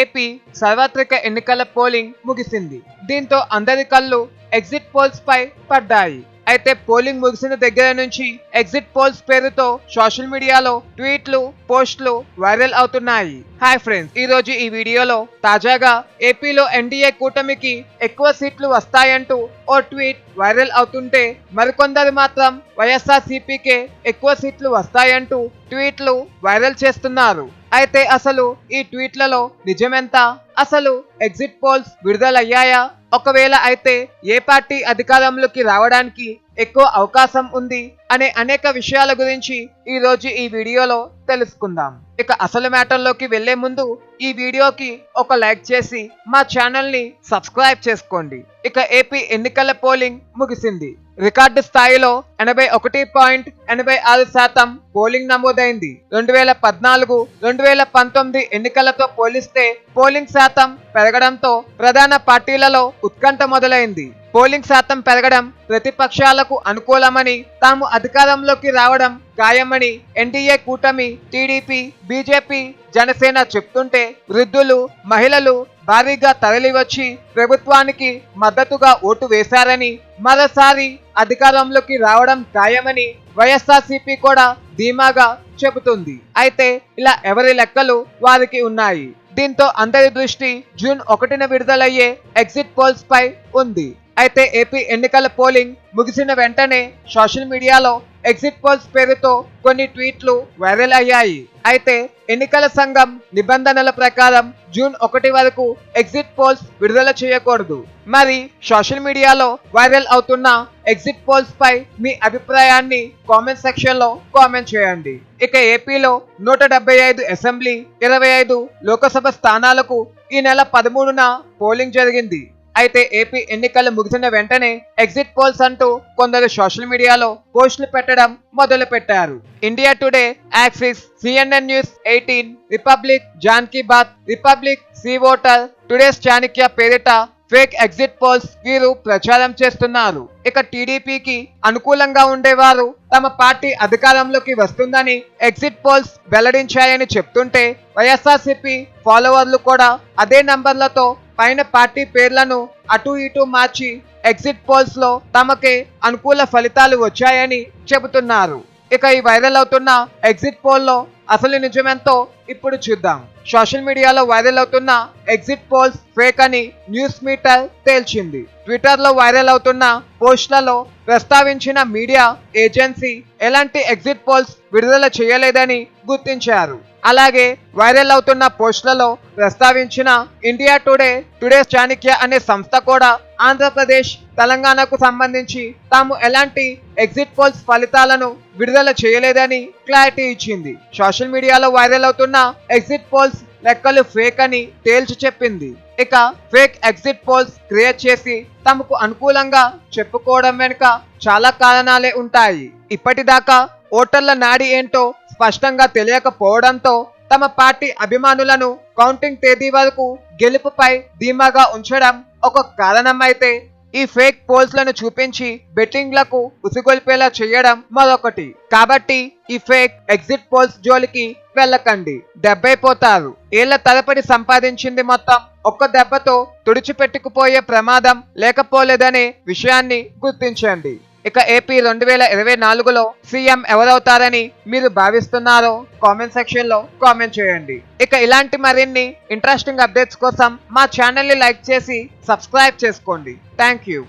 AP సార్వత్రిక ఎన్నికల polling ముగిసింది. దీంతో అందరి కళ్ళు ఎగ్జిట్ పోల్స్ పై పడ్డాయి. అయితే పోలింగ్ ముగిసిన దగ్గర నుంచి ఎగ్జిట్ పోల్స్ పేరుతో సోషల్ మీడియాలో ట్వీట్లు పోస్టులు వైరల్ అవుతున్నాయి. హాయ్ ఫ్రెండ్స్ ఈ రోజు ఈ వీడియోలో తాజాగా ఏపీలో ఎన్డీఏ కూటమికి ఎక్కువ సీట్లు వస్తాయంటూ ఓ ట్వీట్ వైరల్ అవుతుంటే మరికొందరు మాత్రం వైఎస్ఆర్ సిపికే ఎక్కువ సీట్లు వస్తాయంటూ ట్వీట్లు వైరల్ చేస్తున్నారు. అయితే అసలు ఈ ట్వీట్లలో నిజమెంత? అసలు ఎగ్జిట్ పోల్స్ విడుదలయ్యాయా? ఒకవేళ అయితే ఏ పార్టీ అధికారంలోకి రావడానికి ఎక్కువ అవకాశం ఉంది అనే అనేక విషయాల గురించి ఈ రోజు ఈ వీడియోలో తెలుసుకుందాం. ఇక అసలు మ్యాటర్లోకి వెళ్ళే ముందు ఈ వీడియోకి ఒక లైక్ చేసి మా ఛానల్ని సబ్స్క్రైబ్ చేసుకోండి. ఇక ఏపీ ఎన్నికల పోలింగ్ ముగిసింది. రికార్డు స్థాయిలో ఎనభై ఒకటి పాయింట్ ఎనభై ఆరు శాతం పోలింగ్ నమోదైంది. రెండు వేల పద్నాలుగు రెండు వేల పంతొమ్మిది ఎన్నికలతో పోలిస్తే పోలింగ్ శాతం పెరగడంతో ప్రధాన పార్టీలలో ఉత్కంఠ మొదలైంది. పోలింగ్ శాతం పెరగడం ప్రతిపక్షాలకు అనుకూలమని తాము అధికారంలోకి రావడం ఖాయమని ఎన్డీఏ కూటమి టీడీపీ బీజేపీ జనసేన చెప్తుంటే వృద్ధులు మహిళలు భారీగా తరలివచ్చి ప్రభుత్వానికి మద్దతుగా ఓటు వేశారని మరోసారి అధికారంలోకి రావడం ఖాయమని వైఎస్ఆర్సీపీ కూడా ధీమాగా చెబుతుంది. అయితే ఇలా ఎవరి లెక్కలు వారికి ఉన్నాయి? దీంతో అందరి దృష్టి జూన్ ఒకటిన విడుదలయ్యే ఎగ్జిట్ పోల్స్ పై ఉంది. అయితే ఏపీ ఎన్నికల పోలింగ్ ముగిసిన వెంటనే సోషల్ మీడియాలో ఎగ్జిట్ పోల్స్ పేరుతో కొన్ని ట్వీట్లు వైరల్ అయ్యాయి. అయితే ఎన్నికల సంఘం నిబంధనల ప్రకారం జూన్ ఒకటి వరకు ఎగ్జిట్ పోల్స్ విడుదల చేయకూడదు. మరి సోషల్ మీడియాలో వైరల్ అవుతున్న ఎగ్జిట్ పోల్స్ పై మీ అభిప్రాయాన్ని కామెంట్ సెక్షన్లో కామెంట్ చేయండి. ఇక ఏపీలో నూట డెబ్బై ఐదు అసెంబ్లీ ఇరవై ఐదు లోకసభ స్థానాలకు ఈ నెల పదమూడున పోలింగ్ జరిగింది. అయితే ఏపీ ఎన్నికలు ముగిసిన వెంటనే ఎగ్జిట్ పోల్స్ అంటూ కొందరు సోషల్ మీడియాలో పోస్టులు పెట్టడం మొదలు పెట్టారు India Today Axis CNN News Eighteen Republic Jan Ki Baat Republic C Voter Today's Chanakya పేరిట ఫేక్ ఎగ్జిట్ పోల్స్ వీరు ప్రచారం చేస్తున్నారు. ఇక టీడీపీకి అనుకూలంగా ఉండేవారు తమ పార్టీ అధికారంలోకి వస్తుందని ఎగ్జిట్ పోల్స్ వెల్లడించాయని చెప్తుంటే వైఎస్ఆర్సీపీ ఫాలోవర్లు కూడా అదే నంబర్లతో పైన పార్టీ పేర్లను అటు ఇటు మార్చి ఎగ్జిట్ పోల్స్లో తమకే అనుకూల ఫలితాలు వచ్చాయని చెబుతున్నారు. ఇక ఈ వైరల్ అవుతున్న ఎగ్జిట్ పోల్లో అసలు నిజమెంతో ఇప్పుడు చూద్దాం. సోషల్ మీడియాలో వైరల్ అవుతున్న ఎగ్జిట్ పోల్స్ ఫేక్ అని న్యూస్ మీటర్ తేల్చింది. ట్విట్టర్లో వైరల్ అవుతున్న పోస్టులలో ప్రస్తావించిన మీడియా ఏజెన్సీ ఎలాంటి ఎగ్జిట్ పోల్స్ విడుదల చేయలేదని గుర్తించారు. అలాగే వైరల్ అవుతున్న పోస్టులలో ప్రస్తావించిన ఇండియా టుడే టుడే చాణిక్య అనే సంస్థ కూడా ఆంధ్రప్రదేశ్ తెలంగాణకు సంబంధించి తాము ఎలాంటి ఎగ్జిట్ పోల్స్ ఫలితాలను విడుదల చేయలేదని క్లారిటీ ఇచ్చింది. సోషల్ మీడియాలో వైరల్ అవుతున్న ఎగ్జిట్ పోల్స్ లెక్కలు ఫేక్ అని తేల్చి చెప్పింది. ఇక ఫేక్ ఎగ్జిట్ పోల్స్ క్రియేట్ చేసి తమకు అనుకూలంగా చెప్పుకోవడం వెనుక చాలా కారణాలే ఉంటాయి. ఇప్పటిదాకా ఓటర్ల నాడి ఏంటో స్పష్టంగా తెలియకపోవడంతో తమ పార్టీ అభిమానులను కౌంటింగ్ తేదీ వరకు గెలుపుపై ధీమాగా ఉంచడం ఒక కారణమైతే ఈ ఫేక్ పోల్స్లను చూపించి బెట్టింగ్లకు ఉసిగొల్పేలా చేయడం మరొకటి. కాబట్టి ఈ ఫేక్ ఎగ్జిట్ పోల్స్ జోలికి వెళ్ళకండి. దెబ్బైపోతారు ఏళ్ళ తరపడి సంపాదించింది మొత్తం ఒక్క దెబ్బతో తుడిచిపెట్టుకుపోయే ప్రమాదం లేకపోలేదనే విషయాన్ని గుర్తించండి. ఇక ఏపీ రెండు వేల ఇరవై నాలుగులో సీఎం ఎవరవుతారని మీరు భావిస్తున్నారో కామెంట్ సెక్షన్లో కామెంట్ చేయండి. ఇక ఇలాంటి మరిన్ని ఇంట్రెస్టింగ్ అప్డేట్స్ కోసం మా ఛానల్ని లైక్ చేసి సబ్స్క్రైబ్ చేసుకోండి. Thank you.